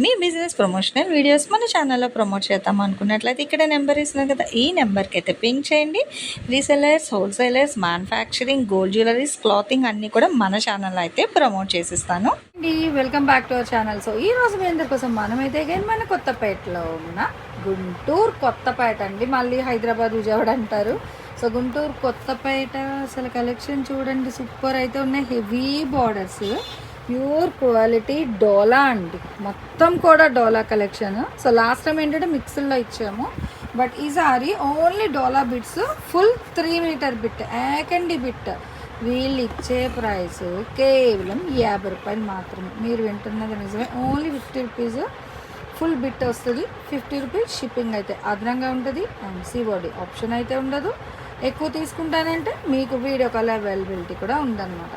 మీ business promotional videos మన ఛానల్లో promote చేద్దాం అనుకున్నట్లయితే ఇక్కడ నెంబర్ ఇస్తున్నాం కదా. ఈ నెంబర్కి అయితే పింక్ చేయండి. Resellers wholesalers manufacturing gold jewelleries clothing అన్నీ కూడా మన ఛానల్లో అయితే ప్రమోట్ చేసిస్తాను. అండి welcome back to our channel so ఈ రోజు మీ అందరి కోసం మనమైతే again మన కొత్తపేటలో ఉన్న గుంటూరు కొత్తపేట అండి. మళ్ళీ హైదరాబాద్ విజయవాడ అంటారు. సో గుంటూరు కొత్తపేట అసలు కలెక్షన్ చూడండి సూపర్ అయితే ఉన్నాయి. హెవీ బార్డర్స్ ప్యూర్ క్వాలిటీ డోలా అండి. మొత్తం కూడా డోలా కలెక్షన్. సో లాస్ట్ టైం ఏంటంటే మిక్స్డ్లో ఇచ్చాము. బట్ ఈసారి ఓన్లీ డోలా bits full three metre bit ఏకండి bit. వీళ్ళు ఇచ్చే ప్రైస్ కేవలం యాభై రూపాయలు మాత్రమే. మీరు వింటున్నది నిజమే. Only fifty rupees full bit వస్తుంది. ఫిఫ్టీ రూపీస్ షిప్పింగ్ అయితే అదనంగా ఉంటుంది. ఎంసీ సిఓడి ఆప్షన్ అయితే ఉండదు. ఎక్కువ తీసుకుంటానంటే మీకు వీడియో కాల్ అవైలబిలిటీ కూడా ఉందన్నమాట.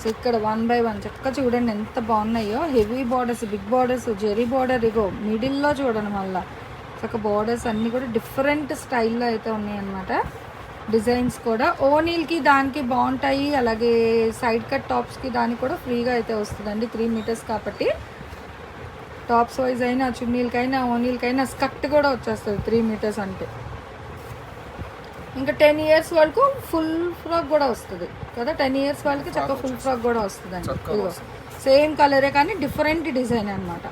సో ఇక్కడ వన్ బై వన్ చక్కగా చూడండి ఎంత బాగున్నాయో. Heavy borders big borders zari border ఇగో మిడిల్లో చూడండి మళ్ళీ. చక్క బార్డర్స్ అన్నీ కూడా డిఫరెంట్ స్టైల్లో అయితే ఉన్నాయన్నమాట. డిజైన్స్ కూడా. ఓనీల్కి దానికి బాగుంటాయి. అలాగే సైడ్ కట్ టాప్స్కి దానికి కూడా ఫ్రీగా అయితే వస్తుందండి. త్రీ మీటర్స్ కాబట్టి. టాప్స్ వైజ్ అయినా చున్నీలకైనా ఓనీలకైనా స్కర్ట్ కూడా వచ్చేస్తుంది త్రీ మీటర్స్ అంటే. ఇంకా టెన్ ఇయర్స్ వరకు ఫుల్ ఫ్రాక్ కూడా వస్తుంది. కదా? టెన్ ఇయర్స్ వాళ్ళకి చక్కగా ఫుల్ ఫ్రాక్ కూడా వస్తుందండి. ఇదిగో. సేమ్ కలరే కానీ డిఫరెంట్ డిజైన్ అన్నమాట.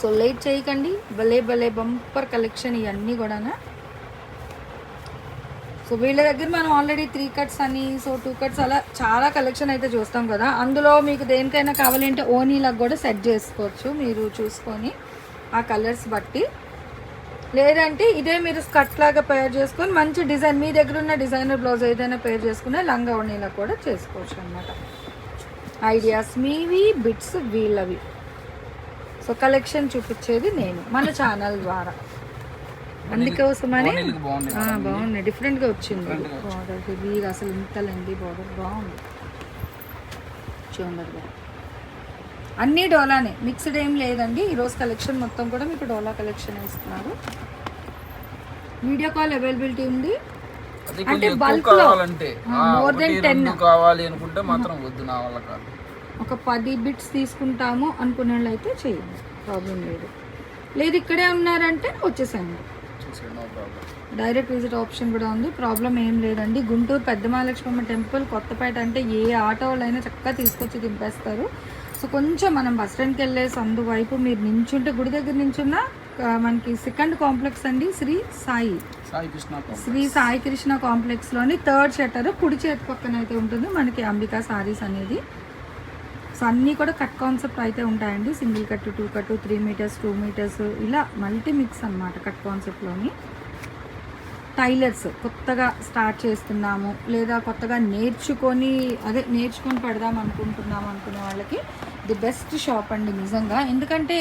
సో లేట్ చేయకండి. భలే భలే బంపర్ కలెక్షన్ ఇవన్నీ కూడా సో వీళ్ళ దగ్గర మనం ఆల్రెడీ త్రీ కట్స్ అని సో టూ కట్స్ అలా చాలా కలెక్షన్ అయితే చూస్తాం కదా? అందులో మీకు దేనికైనా కావాలంటే ఓనీలకు కూడా సెట్ చేసుకోవచ్చు. మీరు చూసుకొని ఆ కలర్స్ బట్టి. లేదంటే ఇదే మీరు స్కర్ట్ లాగా పేర్ చేసుకొని మంచి డిజైన్ మీ దగ్గర ఉన్న డిజైనర్ బ్లౌజ్ ఏదైనా పేర్ చేసుకునే లంగా ఓనీలకు కూడా చేసుకోవచ్చు అనమాట ఐడియాస్ మీవి బిట్స్ వీళ్ళవి. సో కలెక్షన్ చూపించేది నేను మన ఛానల్ ద్వారా. అందుకోసమని బాగుంది డిఫరెంట్గా వచ్చింది. బార్డర్ హెవీగా అసలు ఇంత లెండి బార్డర్ బాగుంది. చూడండి అన్నీ డోలానే మిక్స్డ్ ఏం లేదండి. ఈరోజు కలెక్షన్ మొత్తం కూడా మీకు డోలా కలెక్షన్ ఇస్తున్నారు. వీడియో కాల్ అవైలబిలిటీ ఉంది. అంటే కావాలంటే. ఒకటి than 10. రెండు కావాలి అనుకుంటే మాత్రం వద్దు నా వల్ల కాదు. ఒక పది బిట్స్ తీసుకుంటాము అనుకునే వాళ్ళు అయితే చేయండి ప్రాబ్లం లేదు. లేదు ఇక్కడే ఉన్నారంటే వచ్చేసండి డైరెక్ట్ విజిట్ ఆప్షన్ కూడా ఉంది. ప్రాబ్లం ఏం లేదండి. గుంటూరు పెద్ద మహాలక్ష్మమ్మ టెంపుల్ కొత్తపేట అంటే ఏ ఆటో వాళ్ళైనా చక్కగా తీసుకొచ్చి దింపేస్తారు. సో కొంచెం మనం బస్ స్టాండ్కి వెళ్ళే సందు వైపు మీరు నించుంటే గుడి దగ్గర నించున్న మనకి సెకండ్ కాంప్లెక్స్ అండి శ్రీ సాయి. సాయి కృష్ణ కాంప్లెక్స్. శ్రీ సాయి కృష్ణ కాంప్లెక్స్లోని థర్డ్ షట్టర్ కుడి చేతి పక్కన అయితే ఉంటుంది మనకి అంబికా సారీస్ అనేది. సో అన్నీ కూడా కట్ కాన్సెప్ట్ అయితే ఉంటాయండి. Single cut two cut three meters two meters ఇలా మల్టీ మిక్స్ అన్నమాట కట్ కాన్సెప్ట్లోని. టైలర్స్ కొత్తగా స్టార్ట్ చేస్తున్నాము లేదా కొత్తగా నేర్చుకొని అదే నేర్చుకొని పెడదాం అనుకుంటున్నాము అనుకునే వాళ్ళకి ది బెస్ట్ షాప్ అండి నిజంగా. ఎందుకంటే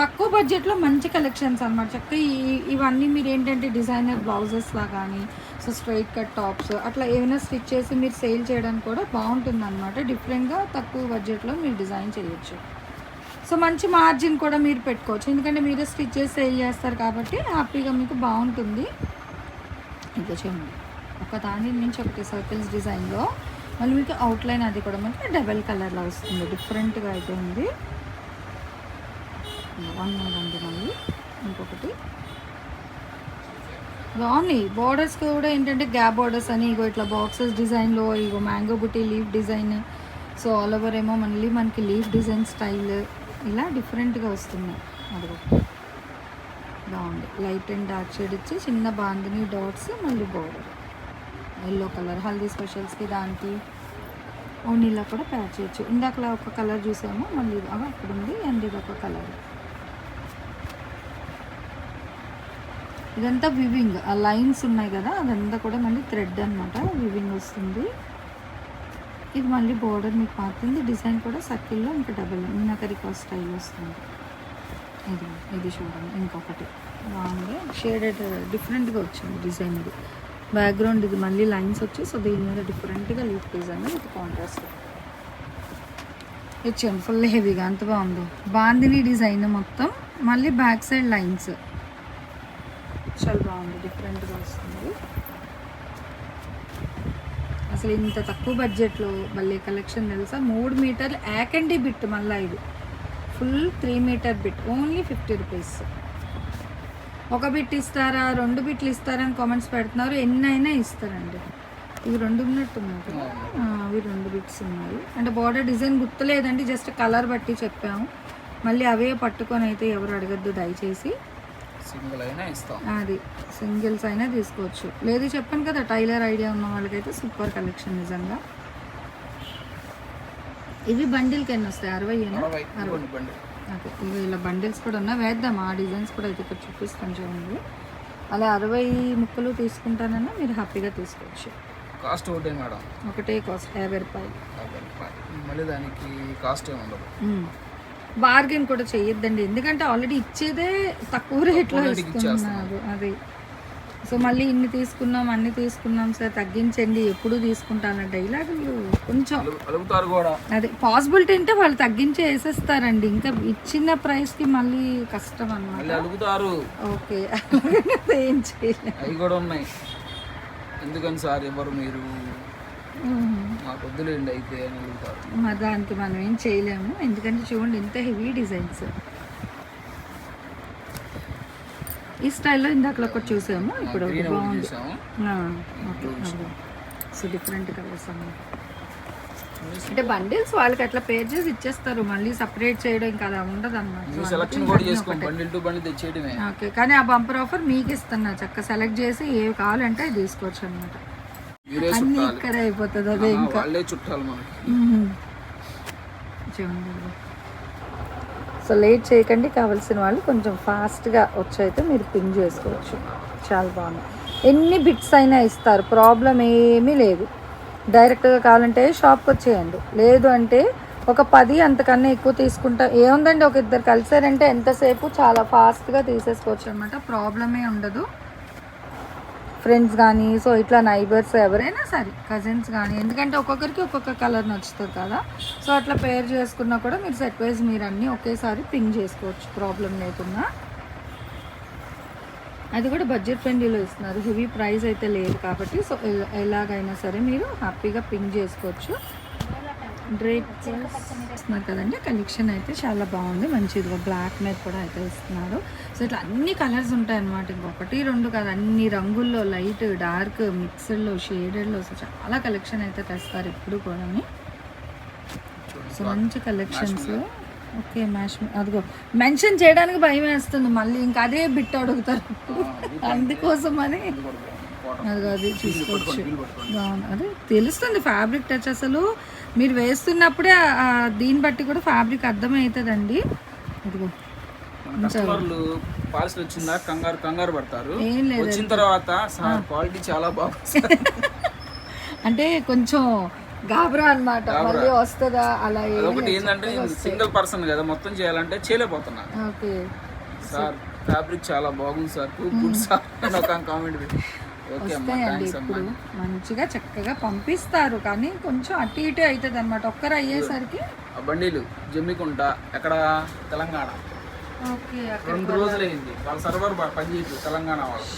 తక్కువ బడ్జెట్లో మంచి కలెక్షన్స్ అన్నమాట. చక్కగా ఈ ఇవన్నీ మీరు ఏంటంటే డిజైనర్ బ్లౌజెస్లా కానీ సో స్ట్రైట్ కట్ టాప్స్ అట్లా ఏమైనా స్టిచ్ చేసి మీరు సేల్ చేయడానికి కూడా బాగుంటుంది అనమాట డిఫరెంట్గా తక్కువ బడ్జెట్లో మీరు డిజైన్ చేయొచ్చు. సో మంచి మార్జిన్ కూడా మీరు పెట్టుకోవచ్చు. ఎందుకంటే మీరే స్టిచ్ చేసి సేల్ చేస్తారు కాబట్టి హ్యాపీగా మీకు బాగుంటుంది. ఇంకా చూడండి. ఒక దాని నుంచి ఒకటి సర్కిల్స్ డిజైన్లో. మళ్ళీ మీకు అవుట్లైన్ అది కూడా మనకి డబల్ కలర్లో వస్తుంది. డిఫరెంట్గా అయితే ఉంది. వన్ అండి మళ్ళీ. ఇంకొకటి. బాగున్నాయి బార్డర్స్ కూడా ఏంటంటే గ్యాప్ బార్డర్స్ అని ఇగో ఇట్లా బాక్సెస్ డిజైన్లో ఇగో మ్యాంగో బుట్టి leaf design so all over ఏమో మళ్ళీ మనకి లీఫ్ డిజైన్ స్టైల్ ఇలా డిఫరెంట్గా వస్తున్నాయి అదిగో. బాగుంది లైట్ అండ్ డార్క్ షేడ్ ఇచ్చి చిన్న బాందిని డాట్స్ మళ్ళీ బార్డర్ ఎల్లో కలర్ హల్దీ స్పెషల్స్కి దానికి ఓనీలా కూడా ప్యాక్ చేయొచ్చు. ఇందాకలా ఒక కలర్ చూసాము మళ్ళీ అవి అక్కడ ఉంది. అండ్ ఇది ఒక కలర్. ఇదంతా వివింగ్. ఆ లైన్స్ ఉన్నాయి కదా అదంతా కూడా మళ్ళీ థ్రెడ్ అనమాట వివింగ్ వస్తుంది. ఇది మళ్ళీ బోర్డర్ మీకు మారుతుంది డిజైన్ కూడా సర్కిల్లో ఇంకా డబల్ మీనాకరికా స్టైల్ వస్తుంది. ఇది ఇది చూడండి. ఇంకొకటి. బాగుంది. షేడెడ్ డిఫరెంట్గా వచ్చింది డిజైన్ ఇది. బ్యాక్గ్రౌండ్ ఇది మళ్ళీ లైన్స్ వచ్చి సో దీని మీద డిఫరెంట్గా లీఫ్ డిజైన్ విత్ కాంట్రాస్ట్ ఇచ్చాను ఫుల్ హెవీగా అంత బాగుందో. బాందిని డిజైన్ మొత్తం మళ్ళీ బ్యాక్ సైడ్ లైన్స్ చాలా బాగుంది డిఫరెంట్గా వస్తుంది. అసలు ఇంత తక్కువ బడ్జెట్లో మళ్ళీ కలెక్షన్ తెలుసా? మూడు మీటర్లు యాకండి బిట్ మళ్ళీ ఇది. Full three meter bit only fifty rupees ఒక బిట్ ఇస్తారా రెండు బిట్లు ఇస్తారా అని కామెంట్స్ పెడుతున్నారు. ఎన్ని అయినా ఇస్తారండి. ఇవి రెండు ఉన్నట్టు ఉన్నాయి కదా ఆ, అవి రెండు బిట్స్ ఉన్నాయి. అంటే బార్డర్ డిజైన్ గుర్తులేదండి జస్ట్ కలర్ బట్టి చెప్పాము. మళ్ళీ అవే పట్టుకొని అయితే ఎవరు అడగద్దు దయచేసి. సింగిల్ అయినా ఇస్తాం. అది సింగిల్స్ అయినా తీసుకోవచ్చు. లేదు చెప్పాను కదా టైలర్ ఐడియా ఉన్న వాళ్ళకైతే సూపర్ కలెక్షన్ నిజంగా. ఇవి బండిల్కి ఎన్ని వస్తాయి? అరవై అరవై. ఓకే ఇవి ఇలా బండిల్స్ కూడా ఉన్నాయి. వేద్దాం ఆ డిజైన్స్ కూడా అయితే ఇక్కడ చూపిస్తాను చూడండి. అలా అరవై ముక్కలు తీసుకుంటానన్నా మీరు హ్యాపీగా తీసుకోవచ్చు. కాస్ట్ ఒకటే మేడం. ఒకటే కాస్ట్ యాభై రూపాయలు. యాభై రూపాయలు. మళ్ళీ దానికి కాస్ట్ ఏమి ఉండదు. బార్గెన్ కూడా చెయ్యొద్దండి. ఎందుకంటే ఆల్రెడీ ఇచ్చేదే తక్కువ రేట్లో ఇస్తున్నారు. అది. సో మళ్ళీ ఇన్ని తీసుకున్నాం అన్ని తీసుకున్నాం సార్. తగ్గించండి. ఎప్పుడు తీసుకుంటాను డైలాగులు కొంచెం అలుగు- అలుగుతారు కూడా. అది పాసిబిలిటీ అంటే వాళ్ళు తగ్గించి వేసేస్తారండి. ఇంకా ఇచ్చిన ప్రైస్కి మళ్ళీ కష్టం అన్నమాట. మళ్ళీ అలుగుతారు. ఓకే. ఏం అవి కూడా ఉన్నాయి. ఎందుకని సార్ ఎవరు మీరు? అయితే అడుగుతారు మరి దానికి మనం ఏం చేయలేము. ఎందుకంటే చూడండి ఇంత హెవీ డిజైన్స్. ఈ స్టైల్లో ఇందాకలో ఒకటి చూసాము ఇప్పుడు ఒకటి బాగుంది. సో డిఫరెంట్ కలర్స్ అన్నమాట. అంటే బండిల్స్ వాళ్ళకి అట్లా పేర్ చేసి ఇచ్చేస్తారు మళ్ళీ సపరేట్ చేయడం ఇంకా అలా ఉండదు మీ సెలక్షన్ కూడా చేసుకోండి బండిల్ టు బండి తెచ్చేయడమే. ఓకే కానీ ఆ బంపర్ ఆఫర్ మీకు ఇస్తున్నా చక్క సెలెక్ట్ చేసి ఏవి కావాలంటే తీసుకోవచ్చు అనమాట అన్ని ఇక్కడే అయిపోతుంది అదే ఇంకా. చుట్టాలి. చూడండి. సో లేట్ చేయకండి కావాల్సిన వాళ్ళు కొంచెం ఫాస్ట్గా వచ్చైతే మీరు పిన్ చేసుకోవచ్చు. చాలా బాగుంది. ఎన్ని బిట్స్ అయినా ఇస్తారు ప్రాబ్లం ఏమీ లేదు. డైరెక్ట్గా కావాలంటే షాప్కి వచ్చేయండి. లేదు అంటే ఒక పది అంతకన్నా ఎక్కువ తీసుకుంటా ఏముందండి ఒక ఇద్దరు కలిసారంటే ఎంతసేపు? చాలా ఫాస్ట్గా తీసేసుకోవచ్చు అనమాట ప్రాబ్లమే ఉండదు. ఫ్రెండ్స్ కానీ సో ఇట్లా నైబర్స్ ఎవరైనా సరే కజిన్స్ కానీ ఎందుకంటే ఒక్కొక్కరికి ఒక్కొక్క కలర్ నచ్చుతుంది కదా. సో అట్లా పేర్ చేసుకున్నా కూడా మీరు సెట్ వైజ్ మీరు అన్నీ ఒకేసారి పింక్ చేసుకోవచ్చు ప్రాబ్లం లేకుండా. అది కూడా బడ్జెట్ ఫ్రెండ్లీలో ఇస్తున్నారు. హెవీ ప్రైస్ అయితే లేదు కాబట్టి సో ఎలాగైనా సరే మీరు హ్యాపీగా పింక్ చేసుకోవచ్చు. డ్రేప్ ఇస్తున్నారు కదండి. కలెక్షన్ అయితే చాలా బాగుంది. మంచిది. బ్లాక్ మీద కూడా అయితే ఇస్తున్నారు. సో ఇట్లా అన్ని కలర్స్ ఉంటాయి అన్నమాట ఇంకొకటి రెండు కాదు. అన్ని రంగుల్లో లైట్ డార్క్ మిక్స్డ్లో షేడెడ్లో. సో చాలా కలెక్షన్ అయితే తెస్తారు ఎప్పుడు కూడా సో మంచి కలెక్షన్స్. ఓకే మ్యాష్ అదిగో. మెన్షన్ చేయడానికి భయం వేస్తుంది మళ్ళీ ఇంకా అదే బిట్ అడుగుతారు. అందుకోసం అని అది చూసుకోవచ్చు. బాగుంది. అదే తెలుస్తుంది ఫ్యాబ్రిక్ టచ్ అసలు. మీరు వేస్తున్నప్పుడే దీన్ని బట్టి కూడా ఫ్యాబ్రిక్ అర్థమవుతుందండి. ఇదిగో. కస్టమర్లు పార్సల్ వచ్చిందా? కంగారు కంగారు పడతారు. వచ్చిన తర్వాత సార్ క్వాలిటీ చాలా బాగుంది. అంటే కొంచెం గాబరా అన్నమాట. మళ్ళీ వస్తుందా? అలా అదొకటి ఏంటంటే సింగిల్ పర్సన్ కదా మొత్తం చేయాలంటే చేయలేకపోతున్నా ఓకే. సార్ ఫ్యాబ్రిక్ చాలా బాగుంది సార్. Too good sir. అని ఒక కామెంట్ పెట్టి వస్తాయండి ఇప్పుడు. మంచిగా చక్కగా పంపిస్తారు కానీ కొంచెం అటు ఇటు అవుతుంది అనమాట ఒక్కరు అయ్యేసరికి బండిలు జమ్మికుంట ఎక్కడ? తెలంగాణ. ఓకే రెండు రోజులైంది. వాళ్ళ సర్వర్ పనిచేయదు తెలంగాణ వాళ్ళు.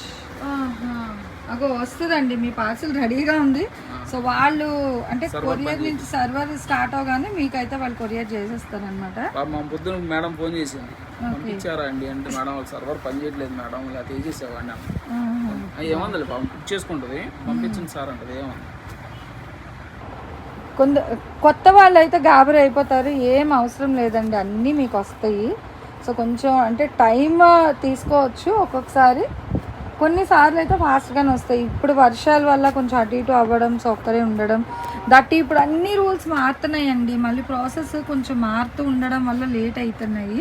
అగో వస్తుందండి మీ పార్సిల్ రెడీగా ఉంది. సో వాళ్ళు అంటే కొరియర్ నుంచి సర్వర్ స్టార్ట్ అవగానే మీకైతే వాళ్ళు కొరియర్ చేసేస్తారు అనమాట పాప మా పొద్దున మేడం ఫోన్ చేసింది. పంపించారా అండి అంటే మేడం వాళ్ళ సర్వర్ పనిచేయట్లేదు మేడం ఇలా తీసేసేవాడిని ఏమంది బుక్ చేసుకుంటుంది పంపించండి సార్ అంటది ఏమంది? కొంత కొత్త వాళ్ళు అయితే గాబరి అయిపోతారు ఏం అవసరం లేదండి అన్నీ మీకు వస్తాయి. సో కొంచెం అంటే టైం తీసుకోవచ్చు ఒక్కొక్కసారి. కొన్నిసార్లు అయితే ఫాస్ట్గానే వస్తాయి. ఇప్పుడు వర్షాల వల్ల కొంచెం అటు ఇటు అవ్వడం సౌకర్యం ఉండడం. దట్ ఇప్పుడు అన్ని రూల్స్ మారుతున్నాయండి. మళ్ళీ ప్రాసెస్ కొంచెం మారుతూ ఉండడం వల్ల లేట్ అవుతున్నాయి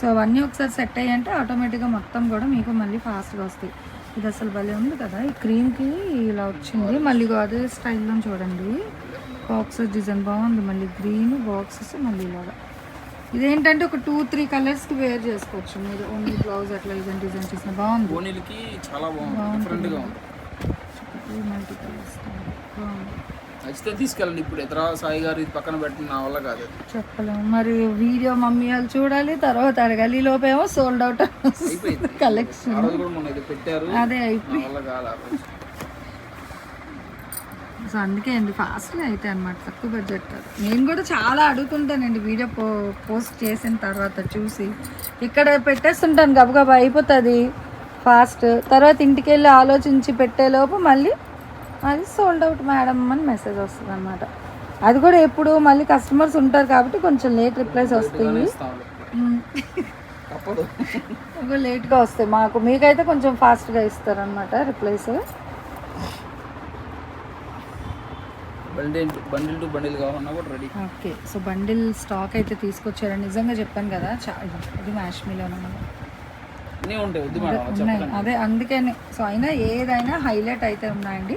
సో అవన్నీ ఒకసారి సెట్ అయ్యంటే ఆటోమేటిక్గా మొత్తం కూడా మీకు మళ్ళీ ఫాస్ట్గా వస్తాయి. ఇది అసలు భలే ఉంది కదా. ఈ క్రీమ్కి ఇలా వచ్చింది. మళ్ళీ అదే స్టైల్లో చూడండి. బాక్సెస్ డిజైన్ బాగుంది. మళ్ళీ గ్రీన్ బాక్సెస్ మళ్ళీ ఇలాగా. ఇదేంటంటే ఒక టూ త్రీ కలర్స్కి వేర్ చేసుకోవచ్చు. మీరు ఓన్లీ బ్లౌజ్ అట్లా ఇదని డిజైన్ చేసిన బాగుంది. బోనీలకి చాలా బాగుంది. డిఫరెంట్గా ఉంది. మల్టీ కలర్స్ నచ్చితే తీసుకెళ్ళండి. ఇప్పుడు ఇతర సాయి గారు ఇది పక్కన పెట్టిన నా వల్ల కాదు. చెప్పలేము. మరి వీడియో మమ్మీ వాళ్ళు చూడాలి తర్వాత అడగాలి. ఈ లోపేమో సోల్డ్ అవుట్ అయిపోయింది. కలెక్షన్ పెట్టారు. అదే అయిపోయి నా వల్ల కాదు ఆ రోజు సో అందుకే అండి ఫాస్ట్గా అయితే అనమాట తక్కువ బడ్జెట్ నేను కూడా చాలా అడుగుతుంటానండి వీడియో పో పోస్ట్ చేసిన తర్వాత చూసి. ఇక్కడ పెట్టేస్తుంటాను గబగబా అయిపోతుంది ఫాస్ట్. తర్వాత ఇంటికి వెళ్ళి ఆలోచించి పెట్టేలోపు మళ్ళీ అది సోల్డ్ అవుట్ మేడం అని మెసేజ్ వస్తుంది అనమాట అది కూడా ఎప్పుడు మళ్ళీ కస్టమర్స్ ఉంటారు కాబట్టి కొంచెం లేట్ రిప్లైస్ వస్తాయి. లేట్గా వస్తాయి. మాకు మీకైతే కొంచెం ఫాస్ట్గా ఇస్తారనమాట replies bundle bundle to bundle కావాలన్నా కూడా ready okay so bundle stock అయితే తీసుకొచ్చారని నిజంగా చెప్పాను కదా ఇది మ్యాష్ మీలో అన్నీ ఉంటాయి వద్దు మేడం అది అందుకని సో అయినా ఏదైనా హైలైట్ అయితే ఉన్నాయండి.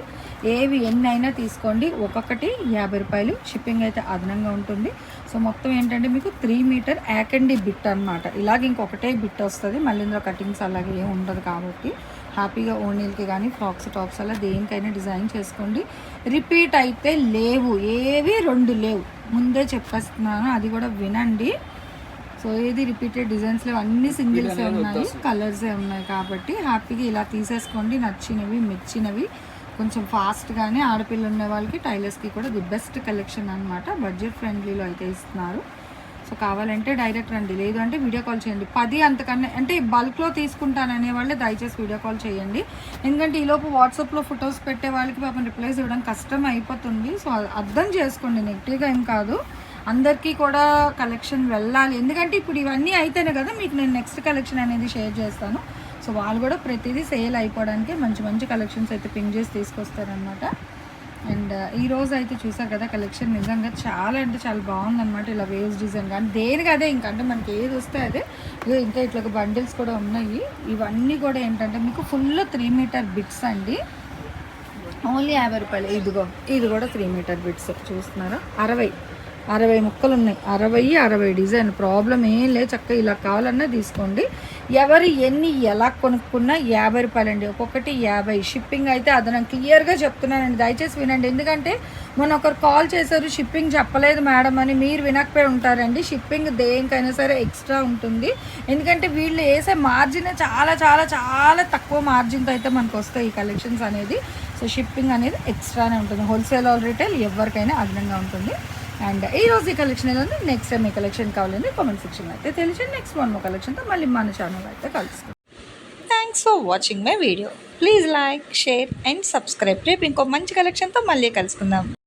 ఏవి ఎన్ని అయినా తీసుకోండి. ఒక్కొక్కటి యాభై రూపాయలు షిప్పింగ్ అయితే అదనంగా ఉంటుంది. సో మొత్తం ఏంటంటే మీకు త్రీ మీటర్ యాకండి బిట్ అన్నమాట. ఇలాగ ఇంకొకటే బిట్ వస్తుంది. మళ్ళీ ఇందులో కటింగ్స్ అలాగే ఏం ఉండదు కాబట్టి. హ్యాపీగా ఓనీల్కి కానీ ఫ్రాక్స్ టాప్స్ అలా దేనికైనా డిజైన్ చేసుకోండి. రిపీట్ అయితే లేవు. ఏవి రెండు లేవు. ముందే చెప్పేస్తున్నాను అది కూడా వినండి. సో ఏది రిపీటెడ్ డిజైన్స్ లేవు. అన్ని సింగిల్స్ ఉన్నాయి కలర్సే ఉన్నాయి కాబట్టి హ్యాపీగా ఇలా తీసేసుకోండి. నచ్చినవి మెచ్చినవి కొంచెం ఫాస్ట్గానే ఆడపిల్లలు ఉన్న వాళ్ళకి టైలర్స్కి కూడా ది బెస్ట్ కలెక్షన్ అనమాట బడ్జెట్ ఫ్రెండ్లీలో అయితే ఇస్తున్నారు. సో కావాలంటే డైరెక్ట్ రండి. లేదు అంటే వీడియో కాల్ చేయండి. పది అంతకన్నా అంటే బల్క్లో తీసుకుంటాననే వాళ్ళే దయచేసి వీడియో కాల్ చేయండి. ఎందుకంటే ఈలోపు వాట్సాప్లో ఫొటోస్ పెట్టే వాళ్ళకి పాపం రిప్లైస్ ఇవ్వడం కష్టం అయిపోతుంది. సో అర్థం చేసుకోండి. నెగిటివ్గా ఏం కాదు. అందరికీ కూడా కలెక్షన్ వెళ్ళాలి. ఎందుకంటే ఇప్పుడు ఇవన్నీ అయితేనే కదా మీకు నేను నెక్స్ట్ కలెక్షన్ అనేది షేర్ చేస్తాను. సో వాళ్ళు కూడా ప్రతిదీ సేల్ అయిపోవడానికి మంచి మంచి కలెక్షన్స్ అయితే పింక్ చేసి తీసుకొస్తారనమాట అండ్ ఈ రోజు అయితే చూసారు కదా కలెక్షన్ నిజంగా చాలా అంటే చాలా బాగుందన్నమాట ఇలా వేవ్స్ డిజైన్ కానీ దేనికి అదే ఇంకా అంటే మనకి ఏది వస్తే అదే. ఇంకా ఇట్లా బండిల్స్ కూడా ఉన్నాయి. ఇవన్నీ కూడా ఏంటంటే మీకు ఫుల్ త్రీ మీటర్ బిట్స్ అండి. ఓన్లీ యాభై రూపాయలు. ఇదిగో ఇది కూడా త్రీ మీటర్ బిట్స్ చూస్తున్నారా? అరవై. అరవై ముక్కలు ఉన్నాయి అరవై అరవై డిజైన్. ప్రాబ్లం ఏం లేదు. చక్కగా ఇలా కావాలన్నా తీసుకోండి. ఎవరు ఎన్ని ఎలా కొనుక్కున్నా యాభై రూపాయలండి. ఒక్కొక్కటి యాభై. షిప్పింగ్ అయితే అదనం క్లియర్గా చెప్తున్నానండి. దయచేసి వినండి. ఎందుకంటే మొన్న ఒకరు కాల్ చేశారు. షిప్పింగ్ చెప్పలేదు మేడం అని. మీరు వినకపోయి ఉంటారండి. షిప్పింగ్ దేనికైనా సరే ఎక్స్ట్రా ఉంటుంది. ఎందుకంటే వీళ్ళు వేసే మార్జిన్ చాలా చాలా చాలా తక్కువ మార్జిన్తో అయితే మనకు వస్తాయి ఈ కలెక్షన్స్ అనేది. సో షిప్పింగ్ అనేది ఎక్స్ట్రానే ఉంటుంది. హోల్సేల్ ఆల్ రిటైల్ ఎవరికైనా అదనంగా ఉంటుంది. అండ్ ఈ రోజు ఈ కలెక్షన్ ఎలా ఉంది? నెక్స్ట్ టైం ఈ కలెక్షన్ కావాలని కామెంట్ సెక్షన్ అయితే తెలిసి నెక్స్ట్ వన్ కలెక్షన్తో మళ్ళీ మన ఛానల్ అయితే కలుసుకుంటాం thanks for watching my video please like share and subscribe రేపు ఇంకో మంచి కలెక్షన్తో మళ్ళీ కలుసుకుందాం.